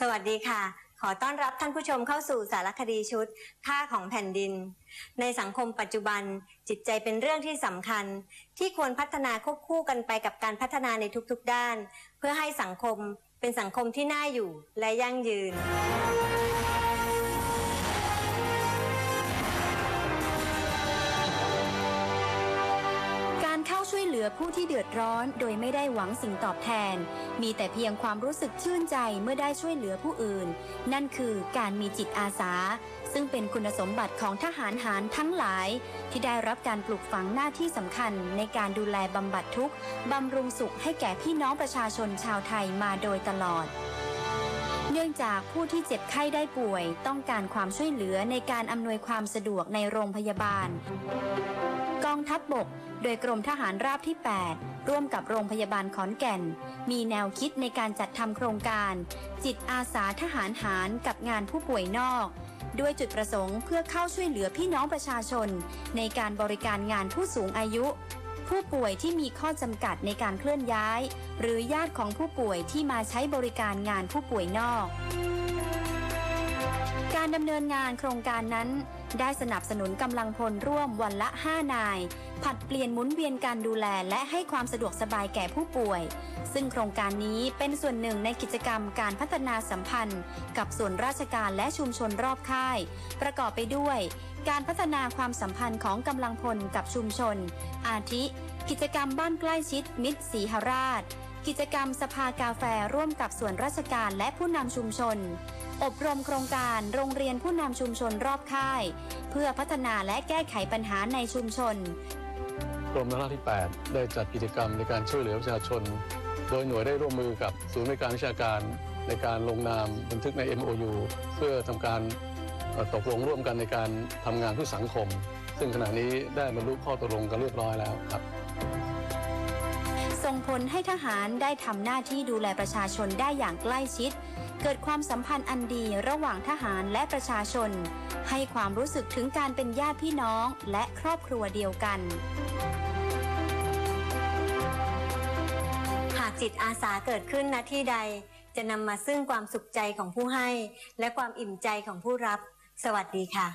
สวัสดีค่ะ ขอต้อนรับท่านผู้ชมเข้าสู่สารคดีชุด ค่าของแผ่นดิน ในสังคมปัจจุบันจิตใจเป็นเรื่องที่สำคัญ ที่ควรพัฒนาควบคู่กันไปกับการพัฒนาในทุกๆด้าน เพื่อให้สังคมเป็นสังคมที่น่าอยู่และยั่งยืน เหลือผู้ที่เดือดร้อนโดยไม่ได้หวังสิ่งตอบแทน มีแต่เพียงความรู้สึกชื่นใจเมื่อได้ช่วยเหลือผู้อื่น นั่นคือการมีจิตอาสา ซึ่งเป็นคุณสมบัติของทหารหารทั้งหลาย ที่ได้รับการปลูกฝังหน้าที่สำคัญในการดูแลบำบัดทุกข์บำรุงสุขให้แก่พี่น้องประชาชนชาวไทยมาโดยตลอด เนื่องจากผู้ที่เจ็บไข้ได้ป่วย ต้องการความช่วยเหลือในการอำนวยความสะดวกในโรงพยาบาล กองทัพบบก โดยกรมทหารราบที่ 8 ร่วมกับโรงพยาบาลขอนแก่น มีแนวคิดในการจัดทำโครงการ จิตอาสาทหารหารกับงานผู้ป่วยนอกด้วยจุดประสงค์เพื่อเข้าช่วยเหลือพี่น้องประชาชน ในการบริการงานผู้สูงอายุ ผู้ป่วยที่มีข้อจำกัดในการเคลื่อนย้าย หรือญาติของผู้ป่วยที่มาใช้บริการงานผู้ป่วยนอก การดำเนินงานโครงการนั้น ได้สนับสนุนกำลังพลร่วมวันละ 5 นาย ผัดเปลี่ยนหมุนเวียนการดูแลและให้ความสะดวกสบายแก่ผู้ป่วย ซึ่งโครงการนี้เป็นส่วนหนึ่งในกิจกรรมการพัฒนาสัมพันธ์ กับส่วนราชการและชุมชนรอบค่าย ประกอบไปด้วย การพัฒนาความสัมพันธ์ของกำลังพลกับชุมชน อาทิ กิจกรรมบ้านใกล้ชิด มิตรศรีหราช กิจกรรมสภากาแฟร่วมกับส่วนราชการและผู้นำชุมชน อบรมโครงการโรงเรียนผู้นำชุมชนรอบค่าย เพื่อพัฒนาและแก้ไขปัญหาในชุมชน กรมราที่8ได้จัดกิจกรรมในการช่วยเหลือประชาชน โดยหน่วยได้ร่วมมือกับศูนย์บริการวิชาการในการลงนามบันทึกใน MOU เพื่อทำการเอ่อตกลงร่วมกันในการทำงานเพื่อสังคม ซึ่งขณะนี้ได้บรรลุข้อตกลงกันเรียบร้อยแล้วครับ ส่งผลให้ทหารได้ทำหน้าที่ดูแลประชาชนได้อย่างใกล้ชิด เกิดความสัมพันธ์อันดีระหว่างทหารและประชาชน ให้ความรู้สึกถึงการเป็นญาติพี่น้องและครอบครัวเดียวกัน หากจิตอาสาเกิดขึ้นณที่ใด จะนำมาซึ่งความสุขใจของผู้ให้ และความอิ่มใจของผู้รับ สวัสดีค่ะ